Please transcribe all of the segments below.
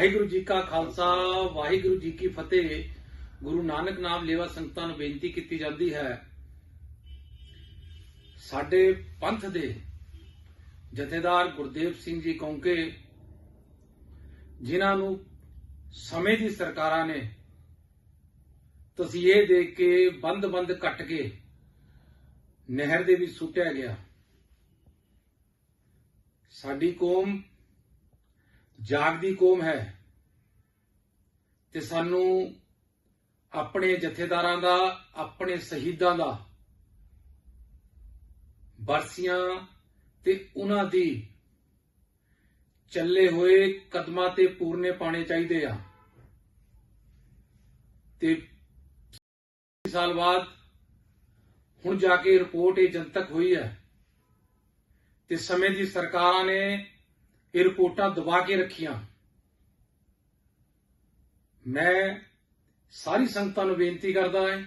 ਵਾਹਿਗੁਰੂ ਜੀ ਕਾ ਖਾਲਸਾ, ਵਾਹਿਗੁਰੂ ਜੀ ਕੀ ਫਤਿਹ। ਗੁਰੂ ਨਾਨਕ ਨਾਮ ਲੇਵਾ ਸੰਗਤਾਂ ਨੂੰ ਬੇਨਤੀ ਕੀਤੀ ਜਾਂਦੀ ਹੈ। ਸਾਡੇ ਪੰਥ ਦੇ ਜਥੇਦਾਰ ਗੁਰਦੇਵ ਸਿੰਘ ਜੀ ਕੌਂਕੇ, ਜਿਨ੍ਹਾਂ ਨੂੰ ਸਮੇਂ ਦੀ ਸਰਕਾਰਾਂ ਨੇ ਤਸੀਹੇ ਦੇ ਕੇ ਬੰਦ-ਬੰਦ ਕੱਟ ਕੇ ਨਹਿਰ ਦੇ ਵਿੱਚ ਸੁੱਟਿਆ ਗਿਆ। ਸਾਡੀ ਕੌਮ ਜਾਗਦੀ ਕੌਮ ਹੈ ਤੇ ਸਾਨੂੰ ਆਪਣੇ ਜਥੇਦਾਰਾਂ ਦਾ, ਆਪਣੇ ਸ਼ਹੀਦਾਂ ਦਾ ਬਰਸੀਆਂ ਤੇ ਉਹਨਾਂ ਦੀ ਚੱਲੇ ਹੋਏ ਕਦਮਾਂ ਤੇ ਪੂਰਨੇ ਪਾਣੇ ਚਾਹੀਦੇ ਆ। ਤੇ ਸਾਲ ਬਾਅਦ ਹੁਣ ਜਾ ਕੇ ਰਿਪੋਰਟ ਇਹ ਜਨਤਕ ਹੋਈ ਹੈ ਤੇ ਸਮੇਂ ਦੀ ਸਰਕਾਰਾਂ ਨੇ ਇਹ ਰਿਪੋਰਟਾਂ ਦਬਾ ਕੇ ਰੱਖੀਆਂ। ਮੈਂ ਸਾਰੀ ਸੰਗਤਾਂ ਨੂੰ ਬੇਨਤੀ ਕਰਦਾ ਹਾਂ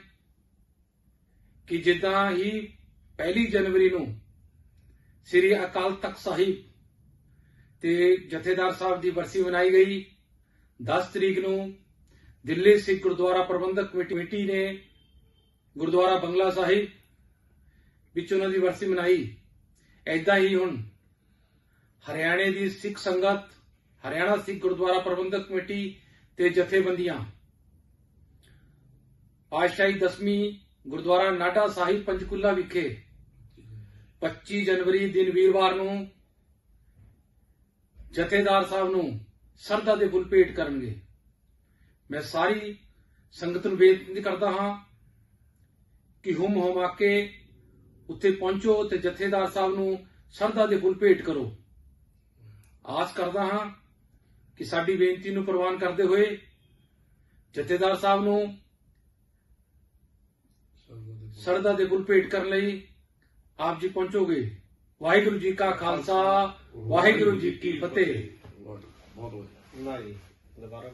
ਕਿ ਜਿੱਦਾਂ ਹੀ ਪਹਿਲੀ ਜਨਵਰੀ ਨੂੰ ਸ੍ਰੀ ਅਕਾਲ ਤਖਤ ਸਾਹਿਬ ਤੇ ਜਥੇਦਾਰ ਸਾਹਿਬ ਦੀ ਵਰਸੀ ਮਨਾਈ ਗਈ 10 ਤਰੀਕ ਨੂੰ ਦਿੱਲੀ ਸਿੱਖ ਗੁਰਦੁਆਰਾ ਪ੍ਰਬੰਧਕ ਕਮੇਟੀ ਨੇ ਗੁਰਦੁਆਰਾ ਬੰਗਲਾ ਸਾਹਿਬ ਵਿੱਚ ਉਹਨਾਂ ਦੀ ਵਰਸੀ ਮਨਾਈ। ਐਦਾਂ ਹੀ ਹੁਣ ਹਰਿਆਣੇ ਦੀ ਸਿੱਖ ਸੰਗਤ, ਹਰਿਆਣਾ ਸਿੱਖ ਗੁਰਦੁਆਰਾ ਪ੍ਰਬੰਧਕ ਕਮੇਟੀ ਤੇ ਜਥੇਬੰਦੀਆਂ। ਪਾਤਸ਼ਾਹੀ ਦਸਵੀਂ ਗੁਰਦੁਆਰਾ ਨਾਟਾ ਸਾਹਿਬ ਪੰਚਕੂਲਾ ਵਿਖੇ 25 ਜਨਵਰੀ ਦਿਨ ਵੀਰਵਾਰ ਨੂੰ ਜਥੇਦਾਰ ਸਾਹਿਬ ਨੂੰ ਸਰਦਾ ਦੇ ਫੁੱਲ ਭੇਟ ਕਰਨਗੇ। ਮੈਂ ਸਾਰੀ ਸੰਗਤ ਨੂੰ ਬੇਨਤੀ ਕਰਦਾ ਹਾਂ ਕਿ ਹੁਮ ਹੁਮਾ ਕੇ ਉੱਥੇ ਪਹੁੰਚੋ ਤੇ ਜਥੇਦਾਰ ਸਾਹਿਬ ਨੂੰ ਸਰਦਾ ਦੇ ਫੁੱਲ ਭੇਟ ਕਰੋ। ਆਸ ਕਰਦਾ ਹਾਂ ਕਿ ਸਾਡੀ ਬੇਨਤੀ ਨੂੰ ਪ੍ਰਵਾਨ ਕਰਦੇ ਹੋਏ ਜਥੇਦਾਰ ਸਾਹਿਬ ਨੂੰ ਸਰਦਾ ਦੇ ਫੁੱਲ ਭੇਟ ਕਰਨ ਲਈ ਆਪ ਜੀ ਪਹੁੰਚੋਗੇ। ਵਾਹਿਗੁਰੂ ਜੀ ਕਾ ਖਾਲਸਾ ਵਾਹਿਗੁਰੂ ਜੀ ਕੀ ਫਤਿਹ। ਬਹੁਤ ਵਧੀਆ। ਨਾ ਜੀ ਦੁਬਾਰਾ